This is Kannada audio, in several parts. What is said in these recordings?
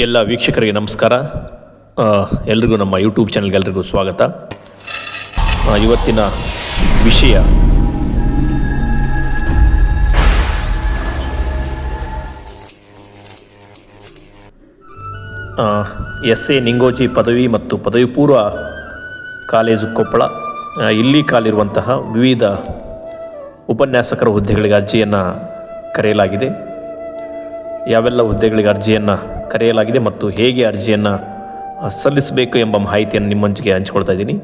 ಎಲ್ಲ ವೀಕ್ಷಕರಿಗೆ ನಮಸ್ಕಾರ. ಎಲ್ರಿಗೂ ನಮ್ಮ ಯೂಟ್ಯೂಬ್ ಚಾನಲ್ಗೆ ಎಲ್ರಿಗೂ ಸ್ವಾಗತ. ಇವತ್ತಿನ ವಿಷಯ. ಎಸ್ ಎ ನಿಂಗೋಜಿ ಪದವಿ ಮತ್ತು ಪದವಿ ಪೂರ್ವ ಕಾಲೇಜು ಕೊಪ್ಪಳ. ಇಲ್ಲಿ ಕಾಲಿರುವಂತಹ ವಿವಿಧ ಉಪನ್ಯಾಸಕರ ಹುದ್ದೆಗಳಿಗೆ ಅರ್ಜಿಯನ್ನು ಕರೆಯಲಾಗಿದೆ. ಯಾವೆಲ್ಲ ಹುದ್ದೆಗಳಿಗೆ ಅರ್ಜಿಯನ್ನು ಕರೆಯಲಾಗಿದೆ ಮತ್ತು ಹೇಗೆ ಅರ್ಜಿಯನ್ನು ಸಲ್ಲಿಸಬೇಕು ಎಂಬ ಮಾಹಿತಿಯನ್ನು ನಿಮ್ಮೊಂದಿಗೆ ಹಂಚ್ಕೊಳ್ತಾ ಇದ್ದೀನಿ.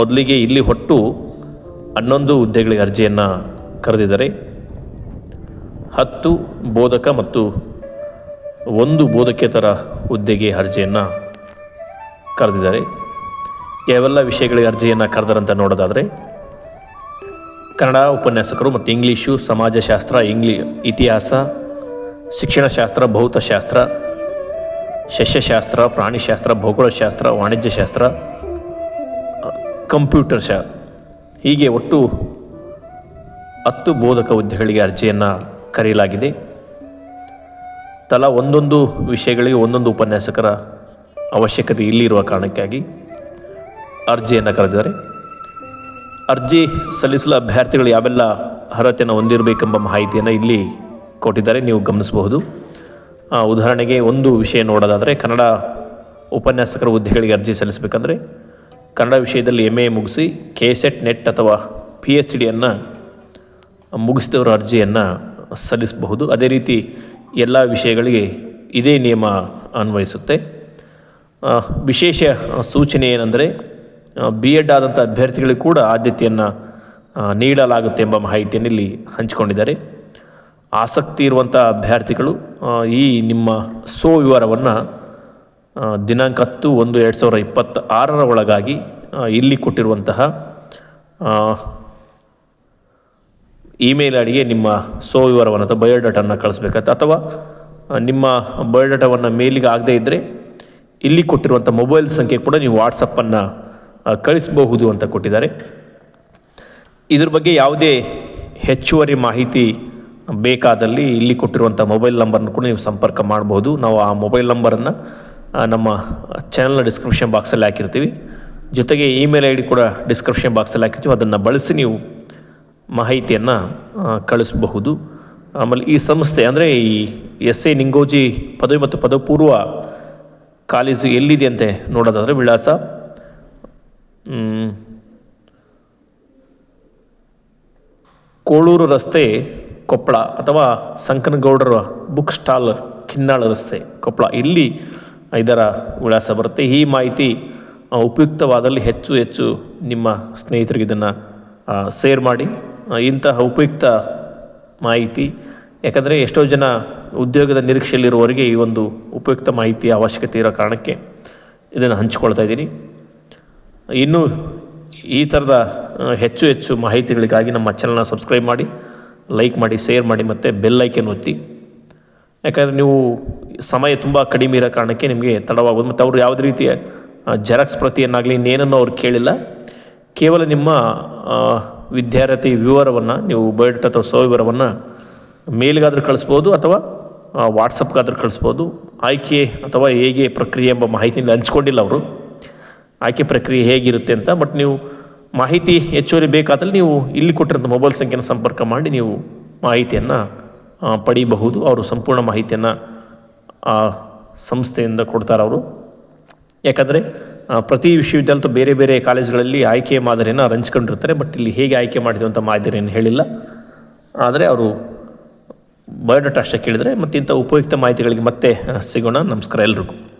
ಮೊದಲಿಗೆ ಇಲ್ಲಿ ಒಟ್ಟು ಹನ್ನೊಂದು ಹುದ್ದೆಗಳಿಗೆ ಅರ್ಜಿಯನ್ನು ಕರೆದಿದ್ದಾರೆ. ಹತ್ತು ಬೋಧಕ ಮತ್ತು ಒಂದು ಬೋಧಕೇತರ ಹುದ್ದೆಗೆ ಅರ್ಜಿಯನ್ನು ಕರೆದಿದ್ದಾರೆ. ಯಾವೆಲ್ಲ ವಿಷಯಗಳಿಗೆ ಅರ್ಜಿಯನ್ನು ಕರೆದರಂತ ನೋಡೋದಾದರೆ, ಕನ್ನಡ ಉಪನ್ಯಾಸಕರು ಮತ್ತು ಇಂಗ್ಲೀಷು, ಸಮಾಜಶಾಸ್ತ್ರ, ಇಂಗ್ಲಿ, ಇತಿಹಾಸ ಶಿಕ್ಷಣಶಾಸ್ತ್ರ, ಭೌತಶಾಸ್ತ್ರ ಸಸ್ಯಶಾಸ್ತ್ರ ಪ್ರಾಣಿಶಾಸ್ತ್ರ, ಭೌಗೋಳಶಾಸ್ತ್ರ, ವಾಣಿಜ್ಯಶಾಸ್ತ್ರ ಕಂಪ್ಯೂಟರ್ ಶಾ ಹೀಗೆ ಒಟ್ಟು ಹತ್ತು ಬೋಧಕ ಹುದ್ದೆಗಳಿಗೆ ಅರ್ಜಿಯನ್ನು ಕರೆಯಲಾಗಿದೆ. ತಲಾ ಒಂದೊಂದು ವಿಷಯಗಳಿಗೆ ಒಂದೊಂದು ಉಪನ್ಯಾಸಕರ ಅವಶ್ಯಕತೆ ಇಲ್ಲಿರುವ ಕಾರಣಕ್ಕಾಗಿ ಅರ್ಜಿಯನ್ನು ಕರೆದಿದ್ದಾರೆ. ಅರ್ಜಿ ಸಲ್ಲಿಸಲು ಅಭ್ಯರ್ಥಿಗಳು ಯಾವೆಲ್ಲ ಅರ್ಹತೆಯನ್ನು ಹೊಂದಿರಬೇಕೆಂಬ ಮಾಹಿತಿಯನ್ನು ಇಲ್ಲಿ ಕೊಟ್ಟಿದ್ದಾರೆ, ನೀವು ಗಮನಿಸಬಹುದು. ಉದಾಹರಣೆಗೆ ಒಂದು ವಿಷಯ ನೋಡೋದಾದರೆ, ಕನ್ನಡ ಉಪನ್ಯಾಸಕರ ಹುದ್ದೆಗಳಿಗೆ ಅರ್ಜಿ ಸಲ್ಲಿಸಬೇಕಂದ್ರೆ, ಕನ್ನಡ ವಿಷಯದಲ್ಲಿ ಎಂ ಎ ಮುಗಿಸಿ ಕೆ ಸೆಟ್ ನೆಟ್ ಅಥವಾ ಪಿ ಎಚ್ ಡಿಯನ್ನು ಮುಗಿಸಿದವರು ಅರ್ಜಿಯನ್ನು ಸಲ್ಲಿಸಬಹುದು. ಅದೇ ರೀತಿ ಎಲ್ಲ ವಿಷಯಗಳಿಗೆ ಇದೇ ನಿಯಮ ಅನ್ವಯಿಸುತ್ತೆ. ವಿಶೇಷ ಸೂಚನೆ ಏನೆಂದರೆ ಬಿ ಎಡ್ ಆದಂಥ ಅಭ್ಯರ್ಥಿಗಳಿಗೆ ಕೂಡ ಆದ್ಯತೆಯನ್ನು ನೀಡಲಾಗುತ್ತೆ ಎಂಬ ಮಾಹಿತಿಯನ್ನು ಇಲ್ಲಿ ಹಂಚಿಕೊಂಡಿದ್ದಾರೆ. ಆಸಕ್ತಿ ಇರುವಂಥ ಅಭ್ಯರ್ಥಿಗಳು ಈ ನಿಮ್ಮ ಸೋ ವಿವರವನ್ನು ದಿನಾಂಕ ಹತ್ತು ಒಂದು ಎರಡು ಸಾವಿರದ ಇಪ್ಪತ್ತ ಆರರ ಒಳಗಾಗಿ ಇಲ್ಲಿ ಕೊಟ್ಟಿರುವಂತಹ ಇಮೇಲ್ ಅಡಿಗೆ ನಿಮ್ಮ ಸೋ ವಿವರವನ್ನು ಅಥವಾ ಬಯೋಡಾಟನ್ನು ಕಳಿಸ್ಬೇಕಾಗತ್ತೆ ಅಥವಾ ನಿಮ್ಮ ಬಯೋಡಾಟವನ್ನು ಮೇಲಿಗೆ ಆಗದೇ ಇದ್ದರೆ ಇಲ್ಲಿ ಕೊಟ್ಟಿರುವಂಥ ಮೊಬೈಲ್ ಸಂಖ್ಯೆ ಕೂಡ ನೀವು ವಾಟ್ಸಪ್ಪನ್ನು ಕಳಿಸಬಹುದು ಅಂತ ಕೊಟ್ಟಿದ್ದಾರೆ. ಇದ್ರ ಬಗ್ಗೆ ಯಾವುದೇ ಹೆಚ್ಚುವರಿ ಮಾಹಿತಿ ಬೇಕಾದಲ್ಲಿ ಇಲ್ಲಿ ಕೊಟ್ಟಿರುವಂಥ ಮೊಬೈಲ್ ನಂಬರ್ನ ಕೂಡ ನೀವು ಸಂಪರ್ಕ ಮಾಡಬಹುದು ನಾವು ಆ ಮೊಬೈಲ್ ನಂಬರನ್ನು ನಮ್ಮ ಚಾನಲ್ನ ಡಿಸ್ಕ್ರಿಪ್ಷನ್ ಬಾಕ್ಸಲ್ಲಿ ಹಾಕಿರ್ತೀವಿ. ಜೊತೆಗೆ ಇಮೇಲ್ ಐ ಡಿ ಕೂಡ ಡಿಸ್ಕ್ರಿಪ್ಷನ್ ಬಾಕ್ಸಲ್ಲಿ ಹಾಕಿರ್ತೀವಿ. ಅದನ್ನು ಬಳಸಿ ನೀವು ಮಾಹಿತಿಯನ್ನು ಕಳಿಸಬಹುದು. ಆಮೇಲೆ ಈ ಸಂಸ್ಥೆ ಅಂದರೆ ಈ ಎಸ್ ಎ ನಿಂಗೋಜಿ ಪದವಿ ಮತ್ತು ಪದಪೂರ್ವ ಪೂರ್ವ ಕಾಲೇಜು ಎಲ್ಲಿದೆ ಅಂತ ನೋಡೋದಾದರೆ ವಿಳಾಸ ಕೋಳೂರು ರಸ್ತೆ ಕೊಪ್ಪಳ ಅಥವಾ ಸಂಕನಗೌಡರ ಬುಕ್ ಸ್ಟಾಲ್ ಕಿನ್ನಾಳ ರಸ್ತೆ ಕೊಪ್ಪಳ. ಇಲ್ಲಿ ಇದರ ವಿಳಾಸ ಬರುತ್ತೆ. ಈ ಮಾಹಿತಿ ಉಪಯುಕ್ತವಾದಲ್ಲಿ ಹೆಚ್ಚು ಹೆಚ್ಚು ನಿಮ್ಮ ಸ್ನೇಹಿತರಿಗೆ ಇದನ್ನು ಶೇರ್ ಮಾಡಿ. ಇಂತಹ ಉಪಯುಕ್ತ ಮಾಹಿತಿ, ಯಾಕಂದರೆ ಎಷ್ಟೋ ಜನ ಉದ್ಯೋಗದ ನಿರೀಕ್ಷೆಯಲ್ಲಿರುವವರಿಗೆ ಈ ಒಂದು ಉಪಯುಕ್ತ ಮಾಹಿತಿಯ ಅವಶ್ಯಕತೆ ಇರೋ ಕಾರಣಕ್ಕೆ ಇದನ್ನು ಹಂಚಿಕೊಳ್ತಾ ಇದ್ದೀನಿ. ಇನ್ನೂ ಈ ಥರದ ಹೆಚ್ಚು ಹೆಚ್ಚು ಮಾಹಿತಿಗಳಿಗಾಗಿ ನಮ್ಮ ಚಾನಲ್ನ ಸಬ್ಸ್ಕ್ರೈಬ್ ಮಾಡಿ. ಲೈಕ್ ಮಾಡಿ ಶೇರ್ ಮಾಡಿ ಮತ್ತು ಬೆಲ್ ಐಕನ್ ಒತ್ತಿ. ಯಾಕಂದರೆ ನೀವು ಸಮಯ ತುಂಬ ಕಡಿಮೆ ಇರೋ ಕಾರಣಕ್ಕೆ ನಿಮಗೆ ತಡವಾಗೋದು. ಮತ್ತು ಅವರು ಯಾವುದೇ ರೀತಿಯ ಜೆರಾಕ್ಸ್ ಪ್ರತಿಯನ್ನಾಗಲಿ ಇನ್ನೇನನ್ನು ಅವ್ರು ಕೇಳಿಲ್ಲ. ಕೇವಲ ನಿಮ್ಮ ವಿದ್ಯಾರ್ಥಿ ವಿವರವನ್ನು, ನೀವು ಬಯೋಡೇಟಾ ಅಥವಾ ಸೋ ವಿವರವನ್ನು ಮೇಲ್ಗಾದ್ರೂ ಕಳಿಸ್ಬೋದು ಅಥವಾ ವಾಟ್ಸಪ್ಗಾದ್ರೂ ಕಳಿಸ್ಬೋದು. ಆಯ್ಕೆ ಅಥವಾ ಹೇಗೆ ಪ್ರಕ್ರಿಯೆ ಎಂಬ ಮಾಹಿತಿಯಿಂದ ಹಂಚ್ಕೊಂಡಿಲ್ಲ ಅವರು. ಆಯ್ಕೆ ಪ್ರಕ್ರಿಯೆ ಹೇಗಿರುತ್ತೆ ಅಂತ ಬಟ್ ನೀವು ಮಾಹಿತಿ ಹೆಚ್ಚುವರಿ ಬೇಕಾದಲ್ಲಿ ನೀವು ಇಲ್ಲಿ ಕೊಟ್ಟಿರೋ ಮೊಬೈಲ್ ಸಂಖ್ಯೆನ ಸಂಪರ್ಕ ಮಾಡಿ ನೀವು ಮಾಹಿತಿಯನ್ನು ಪಡೀಬಹುದು. ಅವರು ಸಂಪೂರ್ಣ ಮಾಹಿತಿಯನ್ನು, ಆ, ಸಂಸ್ಥೆಯಿಂದ ಕೊಡ್ತಾರೆ ಅವರು. ಯಾಕಂದರೆ ಪ್ರತಿ ವಿಶ್ವವಿದ್ಯಾಲಯದ ಬೇರೆ ಬೇರೆ ಕಾಲೇಜುಗಳಲ್ಲಿ ಆಯ್ಕೆ ಮಾದರಿಯನ್ನು ಹಂಚ್ಕೊಂಡಿರ್ತಾರೆ. ಬಟ್ ಇಲ್ಲಿ ಹೇಗೆ ಆಯ್ಕೆ ಮಾಡಿದ್ವಿ ಅಂತ ಮಾದರಿಯನ್ನು ಹೇಳಿಲ್ಲ. ಆದರೆ ಅವರು ಬಯೋಡಾಟಾ ಅಷ್ಟೇ ಕೇಳಿದರೆ ಮತ್ತು ಇಂಥ ಉಪಯುಕ್ತ ಮಾಹಿತಿಗಳಿಗೆ ಮತ್ತೆ ಸಿಗೋಣ. ನಮಸ್ಕಾರ ಎಲ್ರಿಗೂ.